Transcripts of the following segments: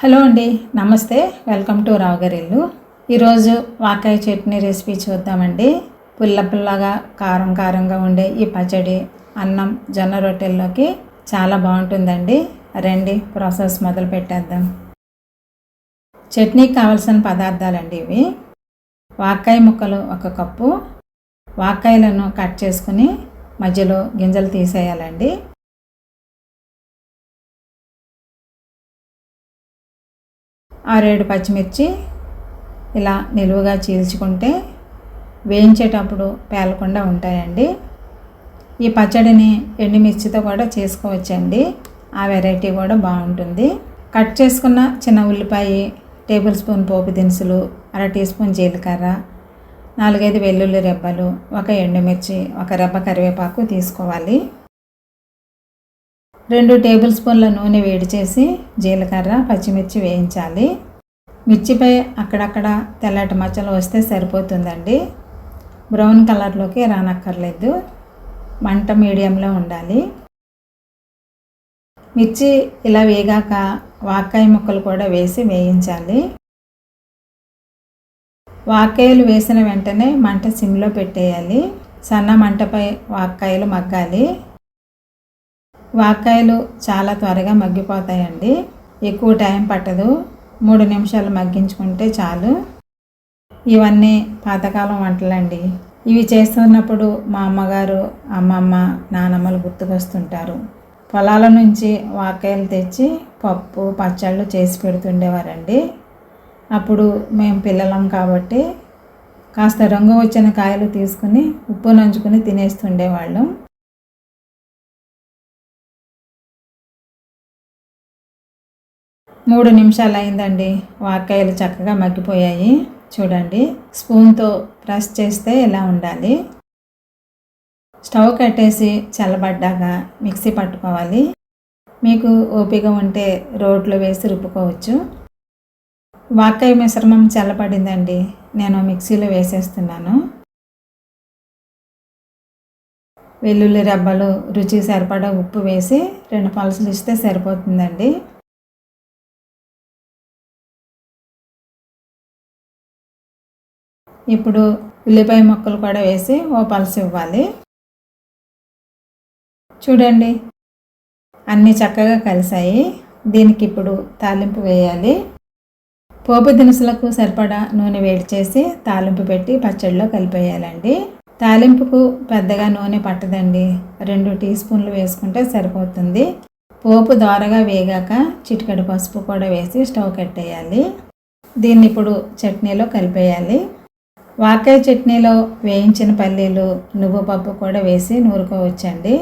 Hello అండి namaste. Welcome to రావుగారిల్లు. ఈరోజు వాకాయ చట్నీ రెసిపీ చూద్దామండి. పుల్ల పుల్లగా కారం కారంగా ఉండే ఈ పచ్చడి అన్నం జొన్న రొట్టెల్లోకి చాలా బాగుంటుందండి. రండి ప్రాసెస్ మొదలు పెట్టేద్దాం. చట్నీకి కావాల్సిన పదార్థాలండి ఇవి. వాకాయ ముక్కలు ఒక కప్పు. వాకాయలను కట్ చేసుకుని మధ్యలో గింజలు తీసేయాలండి. ఆరేడు పచ్చిమిర్చి ఇలా నిలువుగా చీల్చుకుంటే వేయించేటప్పుడు పేలకుండా ఉంటాయండి. ఈ పచ్చడిని ఎండుమిర్చితో కూడా చేసుకోవచ్చండి. ఆ వెరైటీ కూడా బాగుంటుంది. కట్ చేసుకున్న చిన్న ఉల్లిపాయ టేబుల్ స్పూన్ పోపు దినుసులు అర టీ స్పూన్ జీలకర్ర నాలుగైదు వెల్లుల్లి రెబ్బలు ఒక ఎండుమిర్చి ఒక రెబ్బ కరివేపాకు తీసుకోవాలి. రెండు టేబుల్ స్పూన్ల నూనె వేడి చేసి జీలకర్ర పచ్చిమిర్చి వేయించాలి. మిర్చిపై అక్కడక్కడ తెల్లటి మచ్చలు వస్తే సరిపోతుందండి. బ్రౌన్ కలర్లోకి రానక్కర్లేదు. మంట మీడియంలో ఉండాలి. మిర్చి ఇలా వేగాక వాకాయ ముక్కలు కూడా వేసి వేయించాలి. వాకాయలు వేసిన వెంటనే మంట సిమ్లో పెట్టేయాలి. సన్న మంటపై వాకాయలు మగ్గాలి. వాకాయలు చాలా త్వరగా మగ్గిపోతాయండి. ఎక్కువ టైం పట్టదు. మూడు నిమిషాలు మగ్గించుకుంటే చాలు. ఇవన్నీ పాతకాలం వంటలండి. ఇవి చేస్తున్నప్పుడు మా అమ్మగారు అమ్మమ్మ నానమ్మలు గుర్తుకొస్తుంటారు. పొలాల నుంచి వాకాయలు తెచ్చి పప్పు పచ్చళ్ళు చేసి పెడుతుండేవారండి. అప్పుడు మేము పిల్లలం కాబట్టి కాస్త రంగు వచ్చిన కాయలు తీసుకుని ఉప్పు నంచుకుని తినేస్తుండేవాళ్ళం. మూడు నిమిషాలు అయిందండి. వాకాయలు చక్కగా మగ్గిపోయాయి. చూడండి. స్పూన్తో ప్రెస్ చేస్తే ఇలా ఉండాలి? స్టవ్ కట్టేసి చల్లబడ్డాక మిక్సీ పట్టుకోవాలి. మీకు ఓపిక ఉంటే రోట్లో వేసి రుబ్బుకోవచ్చు. వాకాయ మిశ్రమం చల్లబడిందండి. నేను మిక్సీలో వేసేస్తున్నాను. వెల్లుల్లి రెబ్బలు రుచి సరిపడా ఉప్పు వేసి రెండు పలుసులు ఇస్తే సరిపోతుందండి. ఇప్పుడు ఉల్లిపాయ ముక్కలు కూడా వేసి ఓ పలుసు ఇవ్వాలి. చూడండి అన్నీ చక్కగా కలిసాయి. దీనికి ఇప్పుడు తాలింపు వేయాలి. పోపు దినుసులకు సరిపడా నూనె వేడి చేసి తాలింపు పెట్టి పచ్చడిలో కలిపేయాలండి. తాలింపుకు పెద్దగా నూనె పట్టదండి. రెండు టీ స్పూన్లు వేసుకుంటే సరిపోతుంది. పోపు దోరగా వేగాక చిటికడి పసుపు కూడా వేసి స్టవ్ కట్టేయాలి. దీన్ని ఇప్పుడు చట్నీలో కలిపేయాలి. వాకాయ చట్నీలో వేయించిన పల్లీలు నువ్వు పప్పు కూడా వేసి నూరుకోవచ్చండి.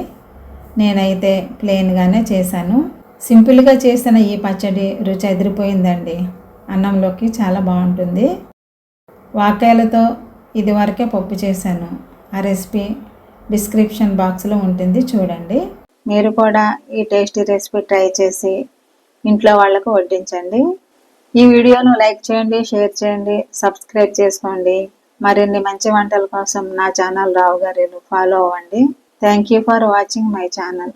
నేనైతే ప్లెయిన్గానే చేశాను. సింపుల్గా చేసిన ఈ పచ్చడి రుచి అదిరిపోయిందండి అన్నంలోకి చాలా బాగుంటుంది. వాకాయలతో ఇదివరకే పప్పు చేశాను. ఆ రెసిపీ డిస్క్రిప్షన్ బాక్స్లో ఉంటుంది చూడండి. మీరు కూడా ఈ టేస్టీ రెసిపీ ట్రై చేసి ఇంట్లో వాళ్ళకు వడ్డించండి. ఈ వీడియోను లైక్ చేయండి షేర్ చేయండి సబ్స్క్రైబ్ చేసుకోండి. మరిన్ని మంచి వంటల కోసం నా ఛానల్ రావు గారిలు ఫాలో అవ్వండి. Thank you for watching my channel